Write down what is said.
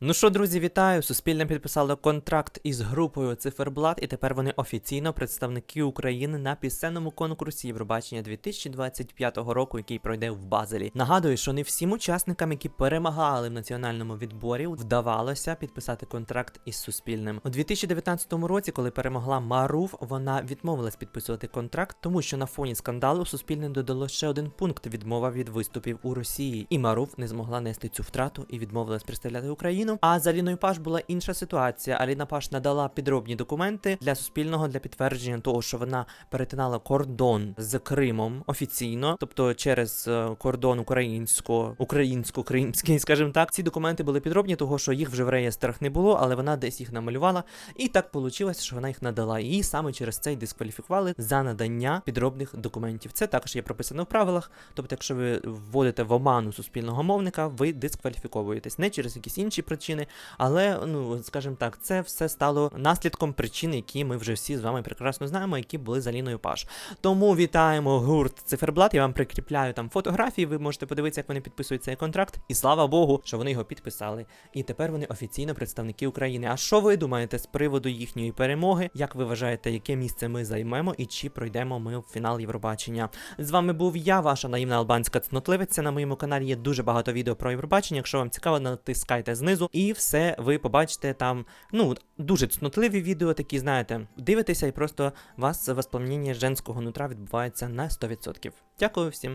Ну що, друзі, вітаю! Суспільне підписало контракт із групою Циферблат, і тепер вони офіційно представники України на пісенному конкурсі Євробачення 2025 року, який пройде в Базелі. Нагадую, що не всім учасникам, які перемагали в національному відборі, вдавалося підписати контракт із Суспільним. У 2019 році, коли перемогла Маруф, вона відмовилась підписувати контракт, тому що на фоні скандалу Суспільне додало ще один пункт відмова від виступів у Росії, і Маруф не змогла нести цю втрату і відмовилась представляти Україну. А за Аліною Паш була інша ситуація. Аліна Паш надала підробні документи для суспільного для підтвердження того, що вона перетинала кордон з Кримом офіційно, тобто через е, кордон українсько, українсько-кримський, скажімо так. Ці документи були підробні, того що їх вже в реєстрах не було, але вона десь їх намалювала. І так вийшло, що вона їх надала. І саме через це й дискваліфікували за надання підробних документів. Це також є прописано в правилах. Тобто, якщо ви вводите в оману суспільного мовника, ви дискваліфіковуєтесь не через якісь інші причини, але ну скажімо так, це все стало наслідком причин, які ми вже всі з вами прекрасно знаємо, які були за Ліною Паш. Тому вітаємо гурт Циферблат. Я вам прикріпляю там фотографії. Ви можете подивитися, як вони підписують цей контракт. І слава Богу, що вони його підписали. І тепер вони офіційно представники України. А що ви думаєте з приводу їхньої перемоги? Як ви вважаєте, яке місце ми займемо і чи пройдемо ми в фінал Євробачення? З вами був я, ваша наївна албанська цнотливиця. На моєму каналі є дуже багато відео про Євробачення. Якщо вам цікаво, натискайте знизу, і все ви побачите там. Ну дуже цнотливі відео, такі знаєте. Дивитеся, і просто вас восполнення женського нутра відбувається на 100%. Дякую всім.